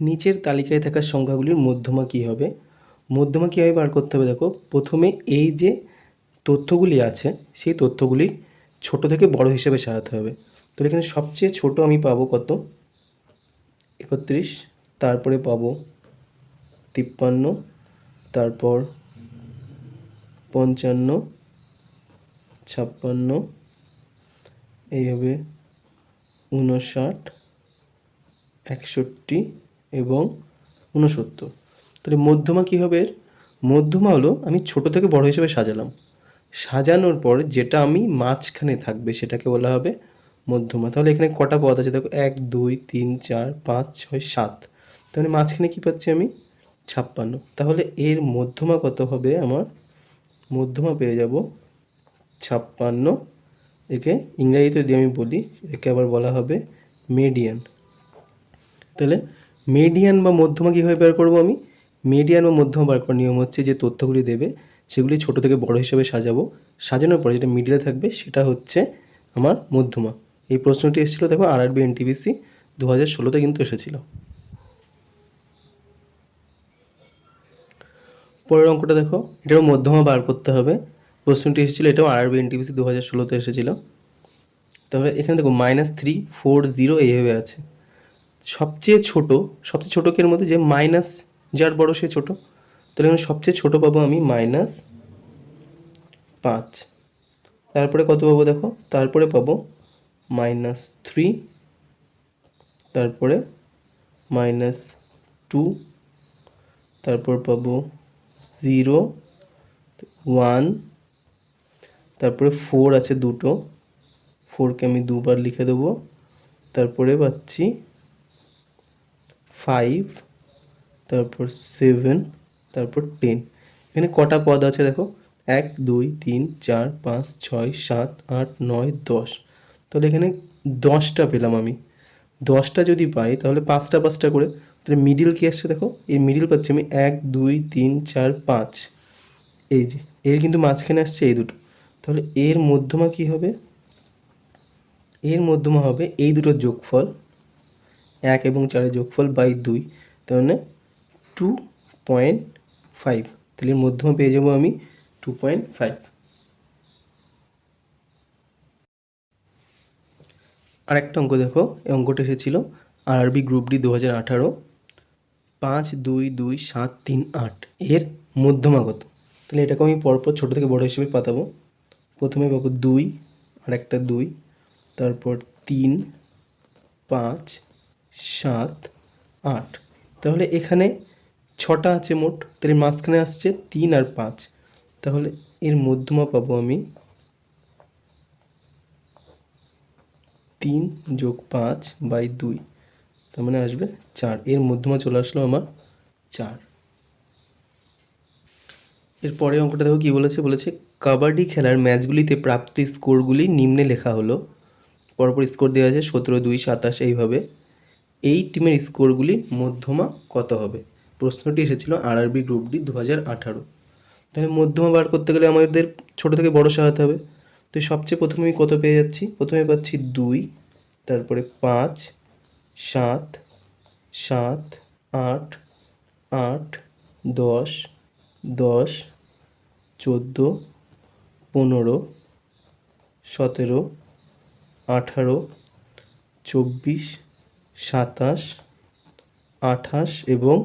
নিচের তালিকায় থাকা সংখ্যাগুলির মধ্যমা কী হবে? মধ্যমা কীভাবে বার করতে হবে দেখো? প্রথমে এই যে তথ্যগুলি আছে, সেই তথ্যগুলি ছোট থেকে বড় হিসেবে সাজাতে হবে। তো এখানে সবচেয়ে ছোট আমি পাবো কত? একত্রিশ, তারপরে পাবো তিপ্পান্ন, তারপর পঞ্চান্ন, ছাপ্পান্ন এই হবে উনষাট একষট্টি এবং ঊনসত্তর। তাহলে মধ্যমা কী হবে এর? মধ্যমা হলো আমি ছোট থেকে বড় হিসেবে সাজালাম। সাজানোর পর যেটা আমি মাঝখানে থাকবে সেটাকে বলা হবে মধ্যমা। তাহলে এখানে কটা পদ আছে? দেখো, এক, দুই, তিন, চার, পাঁচ, ছয়, সাত। তাহলে মাঝখানে কী পাচ্ছি আমি? ছাপ্পান্ন। তাহলে এর মধ্যমা কত হবে আমার? মধ্যমা পেয়ে যাব ছাপ্পান্ন। একে ইংরাজিতে যদি আমি বলি, একে আবার বলা হবে মেডিয়ান তাহলে মিডিয়ান বা মধ্যমা কীভাবে বের করব আমি? মিডিয়ান বা মধ্যমা বার করার নিয়ম হচ্ছে যে তথ্যগুলি দেবে, সেগুলি ছোট থেকে বড় হিসেবে সাজাবো। সাজানোর পরে যেটা মিডিলে থাকবে সেটা হচ্ছে আমার মধ্যমা। এই প্রশ্নটি এসেছিল দেখো আর আরবি এনটিভিসি দু হাজার ষোলোতে কিন্তু এসেছিল। পরের অঙ্কটা দেখো, এটারও মধ্যমা বার করতে হবে। প্রশ্নটি এসেছিল এটাও আর আরবি এনটিভিসি দু হাজার ষোলোতে এসেছিল। তাহলে এখানে দেখো মাইনাস থ্রি ফোর জিরো এইভাবে আছে। সবচেয়ে ছোট, সবচেয়ে ছোটোকের মধ্যে যে মাইনাস যার বড় সে ছোট, তাহলে এখানে সবচেয়ে ছোট পাবো আমি মাইনাস পাঁচ। তারপরে কত পাবো দেখো? তারপরে পাবো মাইনাস থ্রি তারপরে মাইনাস টু তারপর পাবো জিরো ওয়ান তারপরে ফোর আছে দুটো ফোরকে আমি দুবার লিখে দেবো, তারপরে পাচ্ছি ফাইভ তারপর সেভেন তারপর টেন এখানে কটা পদ আছে দেখো? এক, দুই, তিন, চার, পাঁচ, ছয়, সাত, আট, নয়, দশ। তাহলে এখানে দশটা পেলাম আমি। দশটা যদি পাই, তাহলে পাঁচটা পাঁচটা করে। তাহলে মিডিল কি আসছে দেখো? এই মিডিল পাচ্ছি আমি এক, দুই, তিন, চার, পাঁচ। এই যে, এর কিন্তু মাঝখানে আসছে এই দুটো। তাহলে এর মধ্যমা কি হবে? এর মধ্যমা হবে এই দুটোর যোগফল। এক এবং চারের যোগফল বাই দুই মানে টু পয়েন্ট ফাইভ তাহলে মধ্যমা পেয়ে যাব আমি টু পয়েন্ট ফাইভ আরেকটা অঙ্ক দেখো, এই অঙ্কটা এসেছিল আরবি গ্রুপ ডি দু হাজার আঠারো। পাঁচ, দুই দুই, সাত, তিন, আট, এর মধ্যমা কত তাহলে এটাকে আমি পরপর ছোটো থেকে বড় হিসেবে পাতাবো। প্রথমে পাবো দুই আর একটা দুই, তারপর তিন, পাঁচ সাত, আট। তাহলে এখানে ছটা আছে মোট, তাহলে মাঝখানে আসছে তিন আর পাঁচ। তাহলে এর মধ্যমা পাবো আমি তিন যোগ পাঁচ বাই দুই। তার মানে আসবে চার। এর মধ্যমা চলে আসলো আমার চার। এর পরে অঙ্কটা দেখো কী বলেছে? বলেছে, কাবাডি খেলার ম্যাচগুলিতে প্রাপ্ত স্কোরগুলি নিম্নে লেখা হলো। পরপর স্কোর দেওয়া আছে সতেরো, দুই, সাতাশ, এইভাবে। এই টিমের স্কোরগুলি মধ্যমা কত হবে? প্রশ্নটি এসেছিল আরআরবি গ্রুপ ডি দু হাজার আঠারো। তাহলে মধ্যমা বার করতে গেলে আমাদের ছোটো থেকে বড় সাজাতে হবে। তো সবচেয়ে প্রথমে আমি কত পেয়ে যাচ্ছি? প্রথমে পাচ্ছি দুই, তারপরে পাঁচ, সাত সাত, আট আট, দশ দশ, চোদ্দ, পনেরো, সতেরো, আঠারো, চব্বিশ সাতাশ, আঠাশ এবং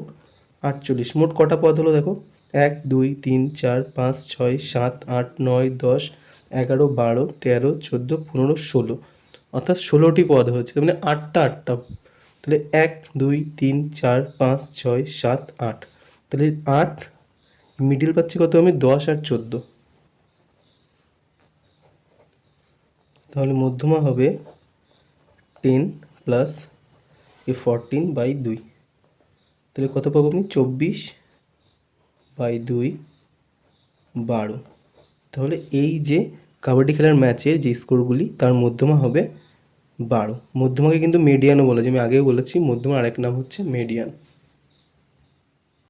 আটচল্লিশ। মোট কটা পদ হলো দেখো? এক, দুই, তিন, চার, পাঁচ, ছয়, সাত, আট, নয়, দশ, এগারো, বারো, তেরো, চোদ্দ, পনেরো, ষোলো। অর্থাৎ ষোলোটি পদ হয়েছে মানে আটটা আটটা। তাহলে এক, দুই, তিন, চার, পাঁচ, ছয়, সাত, আট। তাহলে আট, মিডিল পাচ্ছি কত আমি? দশ আর চোদ্দ। তাহলে মধ্যমা হবে ten plus a fourteen by দুই। তাহলে কত পাবো আমি? চব্বিশ বাই দুই বারো। তাহলে এই যে কাবাডি খেলার ম্যাচের যে স্কোরগুলি তার মধ্যমা হবে বারো। মধ্যমাকে কিন্তু মিডিয়ানও বলে যে আমি আগেও বলেছি, মধ্যমার আরেক নাম হচ্ছে মিডিয়ান